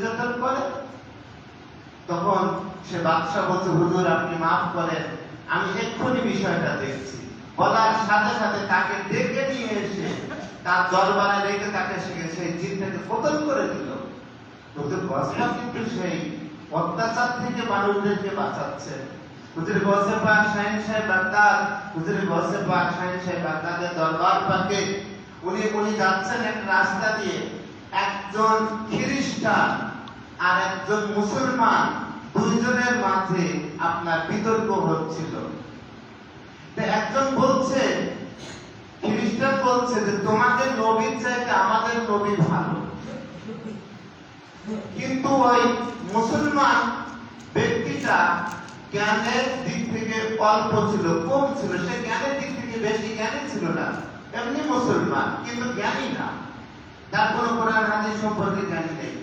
নির্যাতন করে। তখন সে বাদশাহ বলছে, হুজুর, আপনি মাফ করেন, আমি এক্ষুনি বিষয়টা দেখছি। বলার সাথে সাথে তাকে ডেকে নিয়ে এসে তার দরবারে রেখে তাকে সেই জিনটাকে কতল করে দিল। কিন্তু সেই অত্যাচার থেকে মানুষদেরকে বাঁচাচ্ছে। হুজুর গসে শাহিন সাহেব বাগদাদ, হুজুর গসে শাহিন সাহেব দরবার পাকে, উনি উনি যাচ্ছেন এক রাস্তা দিয়ে। একজন খ্রিস্টান আর একজন মুসলমান দুইজনের মাঝে আপনার বিতর্ক হচ্ছিল। একজন বলছে, খ্রিস্টান বলছে যে তোমাদের নবীর চাইতে আমাদের নবী ভালো। কিন্তু ওই মুসলমান ব্যক্তিটা জ্ঞানের দিক থেকে অল্প ছিল, কম ছিল। সে জ্ঞানের দিক থেকে বেশি জ্ঞানী ছিল না এমনি মুসলমান, কিন্তু জ্ঞানী না। তার কোনো কোরআন হাদিস সম্পর্কে জ্ঞানী নেই।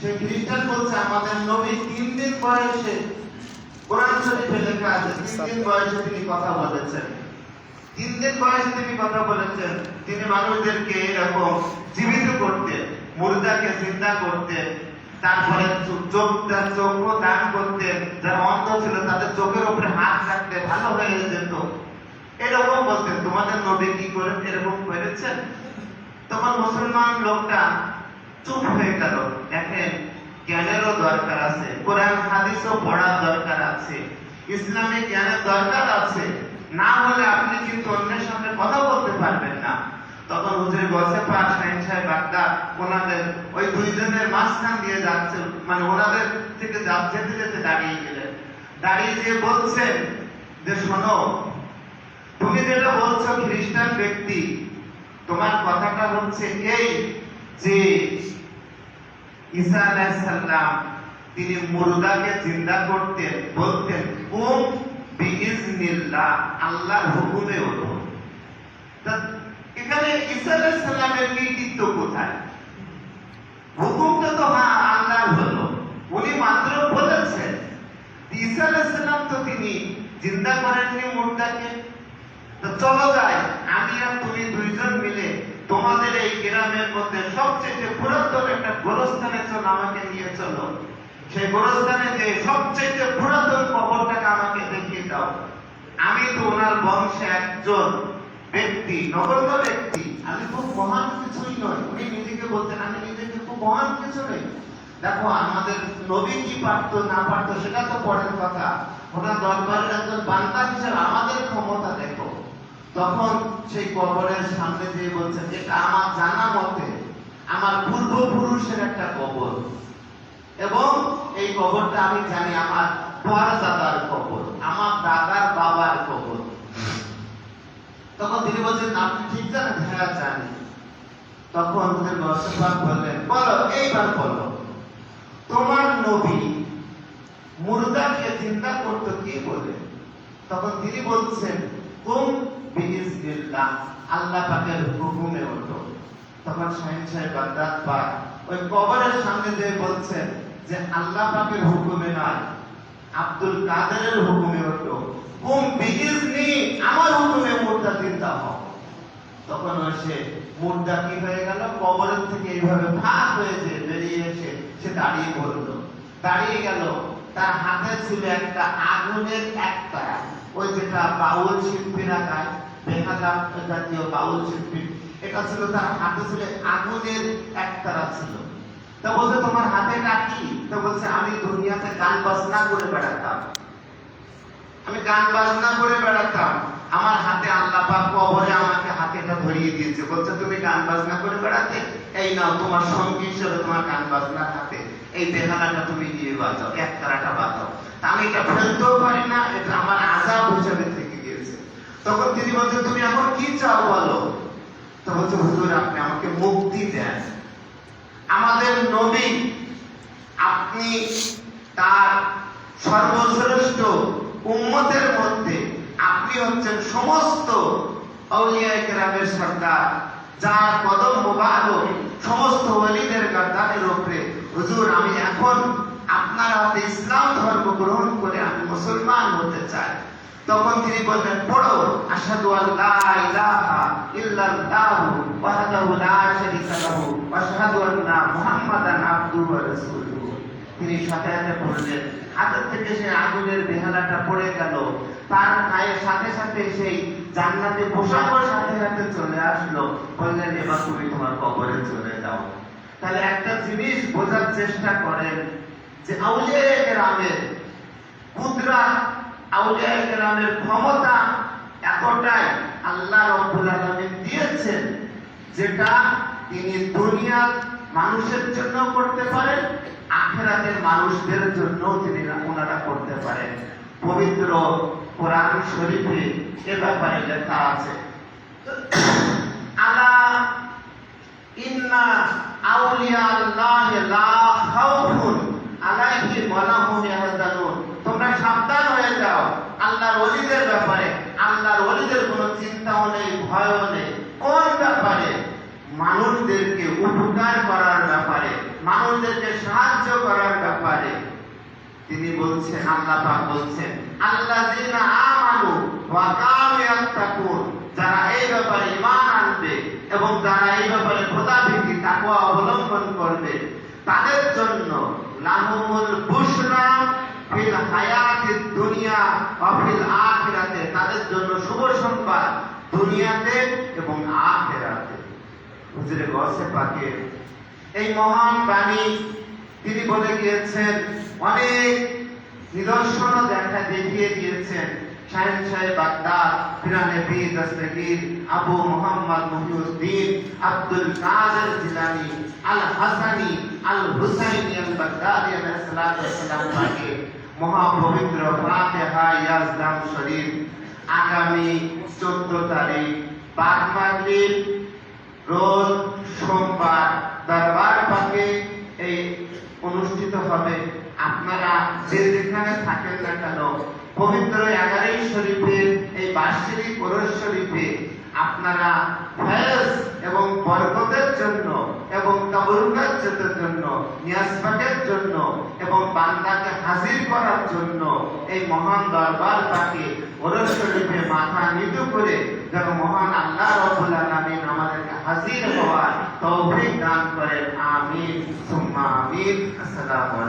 সে খ্রিস্টান বলছে আমাদের নবী তিন দিন বয়সে কোরআন শরীফে লেখা আছে তিন দিন বয়সে তিনি কথা বলেছেন। তিন দিন বয়সে তিনি কথা বলেছেন তিনি মানুষদেরকে এরকম জীবিত করতেন মুর্দাকে চিন্তা করতেন তারপরে চোখ দান করতেন যারা অন্ধ ছিল তাদের চোখের উপরে হাত রাখতে ভালো হয়ে যেত। এরকম বলতেন তোমাদের নবী কি করে এরকম করেছেন? তখন মুসলমান লোকটা চুপ হয়ে গেল দেখেন জ্ঞানেরও দরকার আছে। কোরআন, হাদিসও পড়ার দরকার আছে। ইসলামিক জ্ঞানের দরকার আছে। না হলে আপনি কিন্তু অন্যের সঙ্গে কথা বলতে পারবেন না। তখন হুজুর গসে পাক শাহিন সাহেব, বাগদাদ, ওনাদের ওই দুইজনের মাঝখান দিয়ে যাচ্ছে। মানে ওনাদের থেকে যেতে যেতে দাঁড়িয়ে গেলেন। দাঁড়িয়ে যেয়ে বলছেন যে, শোনো, তুমি যেটা বলছো খ্রিস্টান ব্যক্তি, তোমার কথাটা হচ্ছে এই যে ঈসা আলাইহিস সালাম তিনি মুর্দাকে জিন্দা করতেন, বলতেন, কুম বিইজনিল্লাহ আল্লাহর হুকুমে তা এখানে ঈসা আলাইহিস সালামের কৃতিত্ব কোথায়? হুকুমটা তো হ্যাঁ আল্লাহর হলো। উনি মাত্র বলেছেন ঈসা আলাইহিস সালাম তো তিনি জিন্দা করেননি মুর্দাকে। তো চলো যাই, আমি আর তুমি দুইজন মিলে তোমাদের এই গ্রামের মধ্যে সবচেয়ে পুরাতন একটা গোরস্থানে চলো আমাকে নিয়ে চলো। সেই গোরস্থানে যে সবচেয়ে পুরাতন কবরটাকে আমাকে দেখিয়ে দাও। আমি তো ওনার বংশে একজন ব্যক্তি, নগণ্য ব্যক্তি। আমি খুব মহান কিছুই নয় উনি নিজেকে বলতেন আমি নিজেকে খুব মহান কিছু নেই। দেখো, আমাদের নবী কি পারতো, না পারতো, সেটা তো পরের কথা। ওনার দরবারের একজন বান্দা হিসেবে আমাদের ক্ষমতা দেখো। তখন সেই কবরের সামনে দিয়ে বলছেন, এটা আমার জানা মতে আমার পূর্বপুরুষের একটা কবর। এবং এই কবরটা আমি জানি আমার পরদাদার কবর, আমার দাদার বাবার কবর। তখন তিনি বলছেন, আপনি ঠিক জানেন হ্যাঁ জানি। তখন গসপাক বললেন, বলো, এইবার বলো, তোমার নবী মুর্দাকে চিন্তা করতো কে বলে? তখন তিনি বলছেন, কুম বিইজনিল্লাহ আল্লাহ পাকের হুকুমে হতো। তখন শাহিন সাহেব বাগদাদ পাক ওই কবরের সামনে যে বলছেন যে, আল্লাহ পাকের হুকুমে নয়, আব্দুল কাদেরের হুকুমে হতো। কুম বিইজনি আমার হুকুমে মুর্দা চিন্তা হোক তখন সে মুর্দা কি হয়ে গেল? কবরের থেকে এইভাবে ফাঁক হয়ে যে বেরিয়ে এসে সে দাঁড়িয়ে পড়ল দাঁড়িয়ে গেল, তার হাতে ছিল একটা আগুনের একটা ওই যেটা বাউল শিল্পীরা গায় জাতীয় বাউল শিল্পী। এটা ছিল তার হাতে ছিল আগুনের ছিল। আমি দুনিয়াতে গান বাজনা করে বেড়াতাম। আমি গান বাজনা করে বেড়াতাম। আমার হাতে আল্লাহ কবরে আমাকে হাতেটা ধরিয়ে দিয়েছে। বলছে, তুমি গান বাজনা করে বেড়াতে? এই নাও, তোমার সঙ্গী হিসেবে তোমার গান বাজনার হাতে। এই বেহালাটা তুমি দিয়ে বাজাও এক তারাটা বাজাও। আমি এটা ফেলতেও পারি না, এটা আমার আজাব হিসেবে তখন তিনি বলছে তুমি এখন কি চাও বলো? তো হুজুর, আপনি আমাকে মুক্তি দেন। আমাদের নবী, আপনি তার সর্বশ্রেষ্ঠ উম্মতের মধ্যে, আপনি হচ্ছেন সমস্ত আউলিয়া কেরামের সর্দার। যার কদম মোবারক সমস্ত ওলিদের গাদ্দারের উপরে। হুজুর, আমি এখন আপনার হাতে ইসলাম ধর্ম গ্রহণ করে আমি মুসলমান হতে চাই। তখন তিনি বললেন পড়ো, আশহাদু আল্লা ইলাহা ইল্লাল্লাহু ওয়াহদাহু লা শারীকা লাহু ওয়া আন্না মুহাম্মাদান আবদুহু ওয়া রাসূলুহু। তিনি সাথে সাথে পড়লেন হাতের থেকে সেই আগুনের বেহালাটা পড়ে গেল। তার গায়ের সাথে সাথে সেই জান্নাতে পোশাকও সাথে সাথে চলে আসলো। বললেন, এবার তুমি তোমার কবরে চলে যাও। তাহলে একটা জিনিস বোঝার চেষ্টা করেন যে আউলিয়া গ্রামের কুদরা আউলিয়া কেরামের ক্ষমতা এতটাই আল্লাহ রব্বুল আলামিন দিয়েছেন যেটা তিনি দুনিয়ার মানুষের জন্য করতে পারেন, আখেরাতের মানুষদের জন্য তিনি ওনারা করতে পারেন। পবিত্র কোরআন শরীফে এ ব্যাপারে লেখা আছে, আলা ইন্না আউলিয়া আল্লাহ লা খাউফুন আলাইহিম ওয়া লাহুম ইয়াহজানুন তোমরা সাবধান হয়ে যাও আল্লাহর ওলিদের ব্যাপারে আল্লাহর ওলিদের কোনো চিন্তাও নেই ভয়ও নেই কোন ব্যাপারে। মানুষদেরকে উপকার করার ব্যাপারে, মানুষদেরকে সাহায্য করার ব্যাপারে। তিনি বলছেন, আল্লাহ পাক বলছেন, আল্লাযীনা আমানু ওয়া কানু ইয়াত্তাকুন। যারা এই ব্যাপারে ঈমান আনবে এবং যারা এই ব্যাপারে খোদাভীতি তাকওয়া অবলম্বন করবে, তাদের জন্য লাহুমুল বুশরা ফিল হায়াতিদ দুনিয়া ওয়া ফিল আখিরাতে তাদের জন্য শুভ সংবাদ দুনিয়াতে এবং আখিরাতে। হুজুরে গসে পাকে। এই মহান বাণী তিনি বলে গিয়েছেন, অনেক নিদর্শন দেখা দেখিয়ে দিয়েছেন। শাহেন সাহেব বাগদাদ ফিরানে বি Dastagir, Abu Mohammad Mohiuddin, Abdul Qadir Jilani, আল হাসানি, আল হুসাইনি আল বাগদাদি আলাইহিস সালাম পাকে। মহাপবিত্র ফাতিহা ইয়াজদাম শরীফ। আগামী 14 তারিখ, বাদ রোজ সোমবার। দরবার পাকে এই অনুষ্ঠিত হবে। আপনারা যে যেখানে থাকেন না কেন, পবিত্র এগারোই শরীফের এই বার্ষিক ওরস শরীফে আপনারা ফেস এবং বরকতের জন্য এবং কাবুলকার জন্য নিয়াসপাকের জন্য এবং বান্দাকে হাজির করার জন্য এই মহান দরবার পাকে ওরস শরীফে মাথা নিচু করে যেন মহান আল্লাহ রবুল্লা নামিন আমাদেরকে হাজির হওয়ার তৌফিক দান করেন। আমিন। সুম্মা আমিন। আসসালামু